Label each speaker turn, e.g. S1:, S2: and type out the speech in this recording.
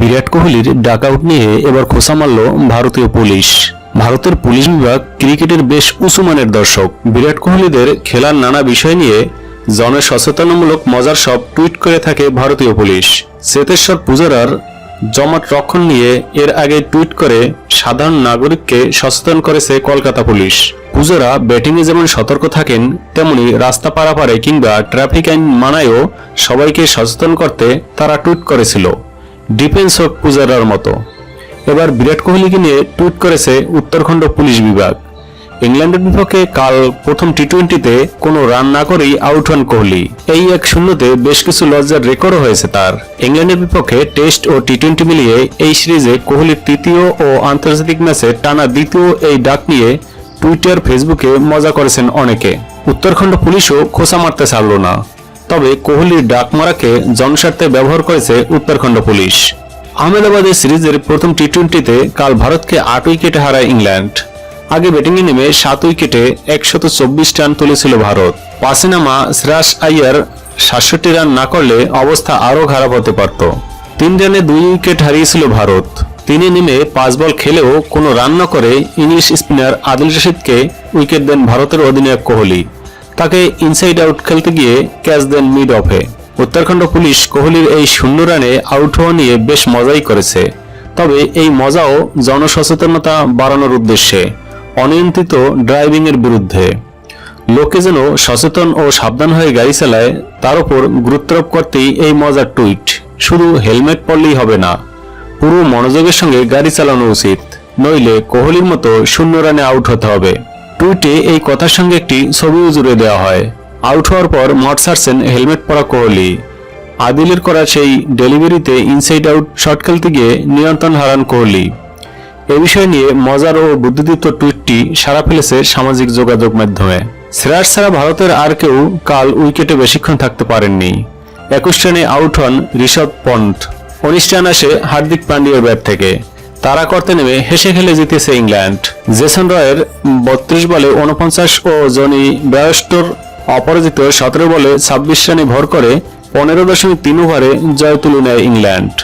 S1: বিরাট কোহলির ডাকআউট নিয়ে এবার খোসা মারল ভারতীয় পুলিশ। ভারতের পুলিশ বিভাগ ক্রিকেটের বেশ উঁচু মানের দর্শক। বিরাট কোহলিদের খেলার নানা বিষয় নিয়ে জনসচেতনামূলক মজার সব টুইট করে থাকে ভারতীয় পুলিশ। চেতেশ্বর পূজারার জমাট রক্ষণ নিয়ে এর আগে টুইট করে সাধারণ নাগরিককে সচেতন করেছে কলকাতা পুলিশ। পূজারা ব্যাটিংয়ে যেমন সতর্ক থাকেন, তেমনি রাস্তা পারাপারে কিংবা ট্রাফিক আইন মানায়ও সবাইকে সচেতন করতে তারা টুইট করেছিল। ডিফেন্স হোক পূজারার মতো। এবার বিরাট কোহলিকে নিয়ে টুইট করেছে উত্তরাখণ্ড পুলিশ বিভাগ। ইংল্যান্ডের বিপক্ষে কাল প্রথম টি টোয়েন্টিতে কোনো রান না করেই আউট হন কোহলি। এই এক শূন্যতে বেশ কিছু লজ্জার রেকর্ডও হয়েছে তার। ইংল্যান্ডের বিপক্ষে টেস্ট ও টি টোয়েন্টি মিলিয়ে এই সিরিজে কোহলির তৃতীয় ও আন্তর্জাতিক ম্যাচে টানা দ্বিতীয় এই ডাক নিয়ে টুইটার, ফেসবুকে মজা করেছেন অনেকে। উত্তরাখণ্ড পুলিশও খোসা মারতে ছাড়ল না। তবে কোহলির ডাক মারাকে জনস্বার্থে ব্যবহার করেছে উত্তরাখণ্ড পুলিশ। আহমেদাবাদের সিরিজের প্রথম টি টোয়েন্টিতে কাল ভারতকে আট উইকেটে হারায় ইংল্যান্ড। আগে ব্যাটিংয়ে নেমে সাত উইকেটে একশত চব্বিশ রান তুলেছিল ভারত। পাশে নামা শ্রেয়াস আইয়ার সাতষট্টি রান না করলে অবস্থা আরও খারাপ হতে পারত। তিন রানে দুই উইকেট হারিয়েছিল ভারত। তিনি নেমে পাঁচ বল খেলেও কোনো রান না করে ইংলিশ স্পিনার আদিল রশিদকে উইকেট দেন ভারতের অধিনায়ক কোহলি। তাকে ইনসাইড আউট খেলতে গিয়ে ক্যাচ দেন মিড অফে উত্তরাখণ্ড পুলিশ কোহলির এই শূন্য রানে আউট হওয়া নিয়ে বেশ মজাই করেছে। তবে এই মজাও জনসচেতনতা বাড়ানোর উদ্দেশ্যে, অনিয়ন্ত্রিত ড্রাইভিং এর বিরুদ্ধে। লোকে যেন সচেতন ও সাবধান হয়ে গাড়ি চালায়, তার উপর গুরুত্বারোপ করতেই এই মজার টুইট। শুধু হেলমেট পরলেই হবে না, পুরো মনোযোগের সঙ্গে গাড়ি চালানো উচিত, নইলে কোহলির মতো শূন্য রানে আউট হতে হবে। টুইটে এই কথার সঙ্গে একটি ছবিও জুড়ে দেওয়া হয়। আউট হওয়ার পর মাঠ ছাড়ছেন হেলমেট পরা কোহলি। আদিলের করা সেই ডেলিভারিতে ইনসাইড আউট শট খেলতে গিয়ে নিয়ন্ত্রণ হারান কোহলি। এ বিষয় নিয়ে মজার ও বুদ্ধিদীপ্ত টুইটটি সারা ফেলেছে সামাজিক যোগাযোগ মাধ্যমে। শ্রেয়াস ছাড়া ভারতের আর কেউ কাল উইকেটে বেশিক্ষণ থাকতে পারেননি। একুশ রানে আউট হন ঋষভ পন্থ উনিশ রান আসে হার্দিক পান্ডিয়ার ব্যাট থেকে। তারা করতে নেমে হেসে খেলে জিতেছে ইংল্যান্ড। জেসন রয়ের বত্রিশ বলে উনপঞ্চাশ ও জনি ব্রায়স্টোর অপরাজিত সতেরো বলে ছাব্বিশ রানে ভর করে পনেরো দশমিক তিন ওভারে জয় তুলে নেয় ইংল্যান্ড।